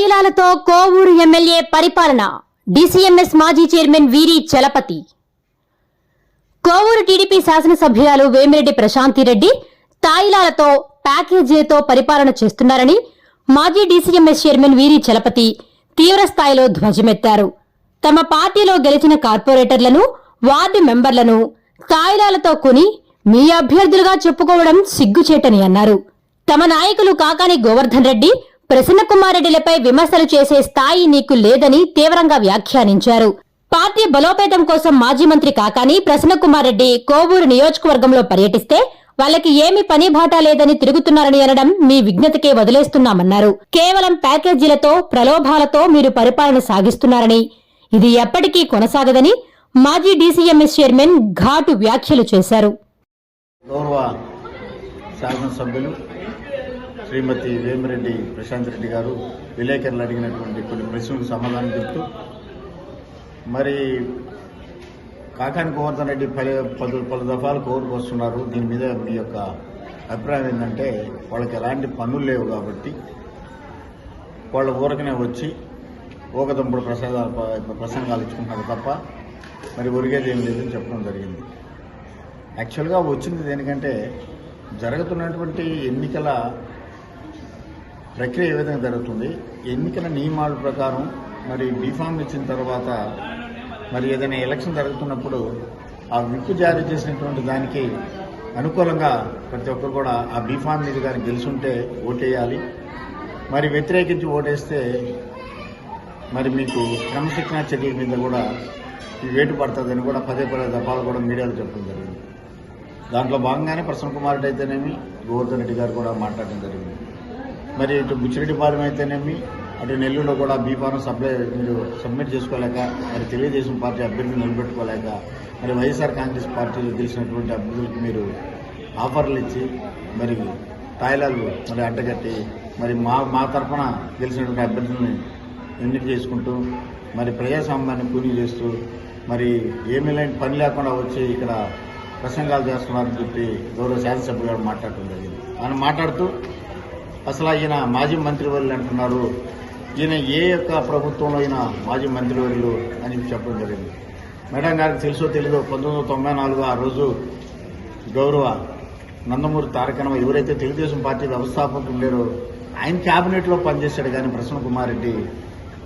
తాయిలాలతో Kovur MLA పరిపాలన. DCMS మాజీ chairman వీరి చలపతి. కోవూరు టీడీపీ శాసనసభ్యురాలు వేమిరెడ్డి ప్రశాంతిరెడ్డి తాయిలాలతో ప్యాకేజీతో పరిపాలన చేస్తున్నారని మాజీ డీసీఎంఎస్ చైర్మన్ వీరి చలపతి తీవ్రస్థాయిలో ధ్వజమెత్తారు. తమ పార్టీలో గెలిచిన కార్పొరేటర్లను వార్డు మెంబర్లను తాయిలాలతో కొని మీ అభ్యర్థులుగా చెప్పుకోవడం సిగ్గుచేటని అన్నారు. తమ నాయకులు కాకాని గోవర్ధన్ రెడ్డి ప్రసన్న విమర్శలు చేసే స్థాయి నీకు లేదని తీవ్రంగా వ్యాఖ్యానించారు. పార్టీ బలోపేతం కోసం మాజీ మంత్రి కాకాని ప్రసన్న కోవూరు నియోజకవర్గంలో పర్యటిస్తే వాళ్ళకి ఏమి పని బాట లేదని తిరుగుతున్నారని అనడం మీ విజ్ఞతకే వదిలేస్తున్నామన్నారు. కేవలం ప్యాకేజీలతో ప్రలోభాలతో మీరు పరిపాలన సాగిస్తున్నారని ఇది ఎప్పటికీ కొనసాగదని మాజీ డీసీఎంఎస్ చైర్మన్ ఘాటు వ్యాఖ్యలు చేశారు. శాసనసభ్యులు శ్రీమతి వేమిరెడ్డి ప్రశాంత్ రెడ్డి గారు విలేకరులు అడిగినటువంటి కొన్ని ప్రశ్నలకు సమాధానం చెప్తూ మరి కాకాని గోవర్ధన్ రెడ్డి పలు పలు పలు దఫాలు కోరుకు వస్తున్నారు. దీని మీద మీ యొక్క అభిప్రాయం ఏంటంటే వాళ్ళకి ఎలాంటి పనులు లేవు కాబట్టి వాళ్ళ ఊరకనే వచ్చి ఊకదంపుడు ప్రసాదాలు ప్రసంగాలు ఇచ్చుకుంటున్నారు తప్ప మరి ఒరిగేది ఏం లేదని చెప్పడం జరిగింది. యాక్చువల్గా వచ్చింది దేనికంటే జరుగుతున్నటువంటి ఎన్నికల ప్రక్రియ ఏ విధంగా జరుగుతుంది? ఎన్నికల నియమాల ప్రకారం మరి బీఫామ్ ఇచ్చిన తర్వాత మరి ఏదైనా ఎలక్షన్ జరుగుతున్నప్పుడు ఆ విప్పు జారీ చేసినటువంటి దానికి అనుకూలంగా ప్రతి ఒక్కరు కూడా ఆ బీఫామ్ మీద కానీ గెలుచుంటే ఓటేయాలి. మరి వ్యతిరేకించి ఓటేస్తే మరి మీకు క్రమశిక్షణ చర్యల మీద కూడా వేటు పడుతుందని కూడా పదే పదే దఫాలు కూడా మీడియాలో చెప్పడం జరిగింది. దాంట్లో భాగంగానే ప్రసన్న కుమార్ రెడ్డి అయితేనేమి గోవర్ధన్ రెడ్డి గారు కూడా మాట్లాడడం జరిగింది. మరి ఇటు బుచ్చిరెడ్డిపాలెం అయితేనేమి అటు నెల్లూరులో కూడా బీఫారం సప్లై మీరు సబ్మిట్ చేసుకోలేక మరి తెలుగుదేశం పార్టీ అభ్యర్థులు నిలబెట్టుకోలేక మరి వైఎస్ఆర్ కాంగ్రెస్ పార్టీలో గెలిచినటువంటి అభ్యర్థులకు మీరు ఆఫర్లు ఇచ్చి మరి తాయిలాలు మరి అడ్డగట్టి మరి మా మా తరఫున గెలిచినటువంటి అభ్యర్థులని ఎన్నిక చేసుకుంటూ మరి ప్రజాస్వామ్యాన్ని పూర్తి చేస్తూ మరి ఏమీ లేని పని లేకుండా వచ్చి ఇక్కడ ప్రసంగాలు చేస్తున్నారని చెప్పి గౌరవ శాసనసభ్యులు గారు మాట్లాడటం జరిగింది. ఆయన మాట్లాడుతూ అసలు ఈయన మాజీ మంత్రివర్యులు అంటున్నారు. ఈయన ఏ యొక్క ప్రభుత్వంలో అయినా మాజీ మంత్రివర్యులు అని చెప్పడం జరిగింది. మేడం గారికి తెలుసో తెలీదో పంతొమ్మిది వందల తొంభై నాలుగు ఆ రోజు గౌరవ నందమూరి తారకనవ ఎవరైతే తెలుగుదేశం పార్టీ వ్యవస్థాపకులు లేరో ఆయన క్యాబినెట్లో పనిచేశాడు కానీ ప్రసన్న కుమార్ రెడ్డి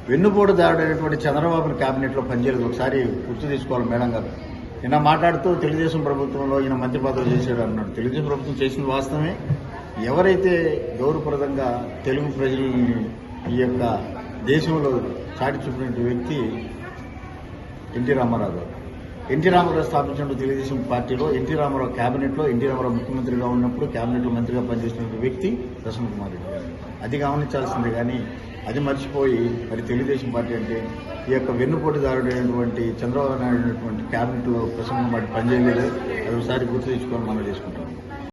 వెన్నుపోటు దాడైనటువంటి చంద్రబాబుని క్యాబినెట్లో పనిచేయలేదు. ఒకసారి గుర్తు తీసుకోవాలి మేడం గారు. నిన్న మాట్లాడుతూ తెలుగుదేశం ప్రభుత్వంలో ఈయన మంత్రి పదవులు చేశాడు అన్నాడు. తెలుగుదేశం ప్రభుత్వం చేసిన వాస్తవమే. ఎవరైతే గౌరవప్రదంగా తెలుగు ప్రజలని ఈ యొక్క దేశంలో చాటి చూపినటువంటి వ్యక్తి ఎన్టీ రామారావు గారు. ఎన్టీ రామారావు స్థాపించిన తెలుగుదేశం పార్టీలో ఎన్టీ రామారావు క్యాబినెట్లో ఎన్టీ రామారావు ముఖ్యమంత్రిగా ఉన్నప్పుడు క్యాబినెట్లో మంత్రిగా పనిచేసిన వ్యక్తి ప్రసన్న కుమార్ రెడ్డి గారు. అది గమనించాల్సింది కానీ అది మర్చిపోయి మరి తెలుగుదేశం పార్టీ అంటే ఈ యొక్క వెన్నుపోటుదారుడైనటువంటి చంద్రబాబు నాయుడు అయినటువంటి క్యాబినెట్లో ప్రసన్న కుమార్ పనిచేయలేదు. అది ఒకసారి గుర్తు తెచ్చుకొని మనం చేసుకుంటాం.